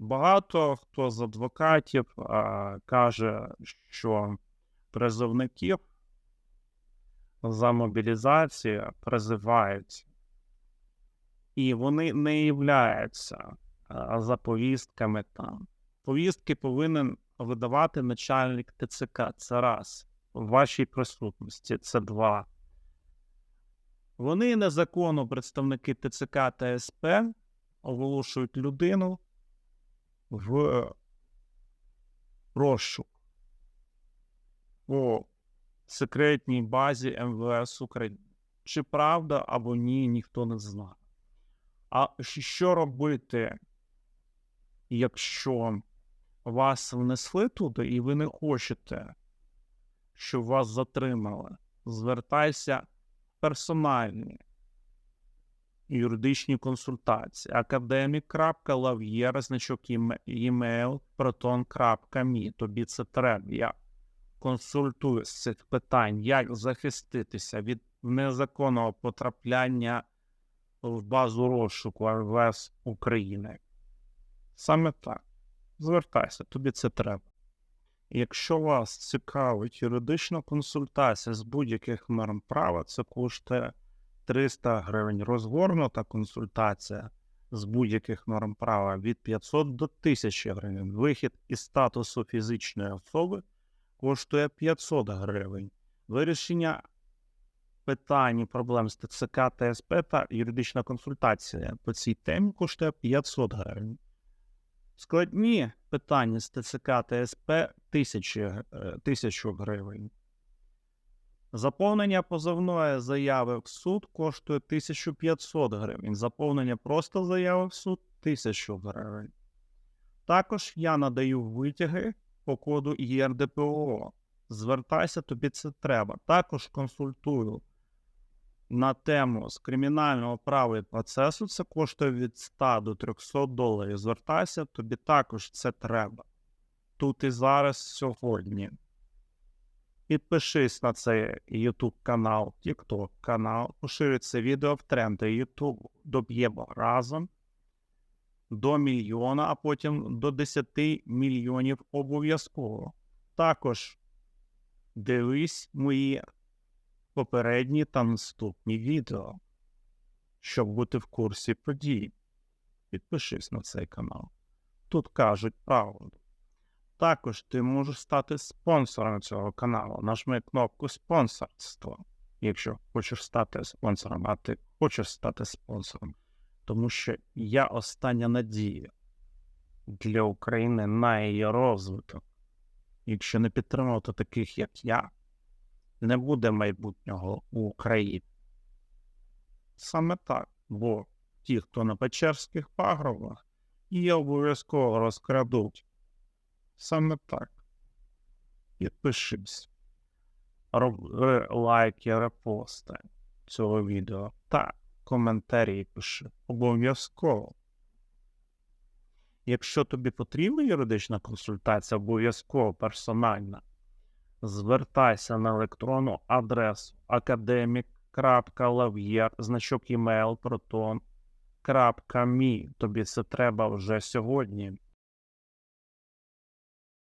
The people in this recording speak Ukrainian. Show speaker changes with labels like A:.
A: Багато хто з адвокатів а, каже, що призовників за мобілізацію призивають, і вони не являються а, за там. Повістки повинен видавати начальник ТЦК. Це раз. В вашій присутності це два. Вони незаконно представники ТЦК та СП оголошують людину в розшук по секретній базі МВС України. Чи правда або ні, ніхто не знає. А що робити, якщо вас внесли туди і ви не хочете, щоб вас затримали? Звертайся персональні юридичні консультації. Академік.лав'єр, значок email, proton.me. Тобі це треба. Я консультую з цих питань, як захиститися від незаконного потрапляння в базу розшуку РВС України. Саме так. Звертайся, тобі це треба. Якщо вас цікавить юридична консультація з будь-яких норм права, це коштує 300 гривень. Розгорнута консультація з будь-яких норм права від 500 до 1000 гривень. Вихід із статусу фізичної особи коштує 500 гривень. Вирішення питань і проблем з ТЦК та СП та юридична консультація по цій темі коштує 500 гривень. Складні питання з ТЦК та СП 1000, г- е, 1000 гривень. Заповнення позовної заяви в суд коштує 1500 гривень. Заповнення просто заяви в суд 1000 гривень. Також я надаю витяги по коду ЄРДПО. Звертайся, тобі це треба. Також консультую на тему з кримінального права і процесу. Це коштує від 100 до 300 доларів. Звертайся, тобі також це треба. Тут і зараз сьогодні. Підпишись на цей YouTube канал, TikTok канал, поширюй це відео в тренди YouTube. Доб'ємо разом до мільйона, а потім до 10 мільйонів обов'язково. Також дивись мої попередні та наступні відео, щоб бути в курсі подій. Підпишись на цей канал. Тут кажуть правду. Також ти можеш стати спонсором цього каналу. Нажми кнопку спонсорство, якщо хочеш стати спонсором, а ти хочеш стати спонсором. Тому що я остання надія для України на її розвиток. Якщо не підтримувати таких, як я, не буде майбутнього у Україні. Саме так, бо ті, хто на Печерських пагорбах, її обов'язково розкрадуть. Саме так. Підпишись. Роби лайки, репости цього відео та коментарі пиши. Обов'язково. Якщо тобі потрібна юридична консультація, обов'язково персональна, звертайся на електронну адресу academic.lav'єр, значок email proton.me. Тобі це треба вже сьогодні.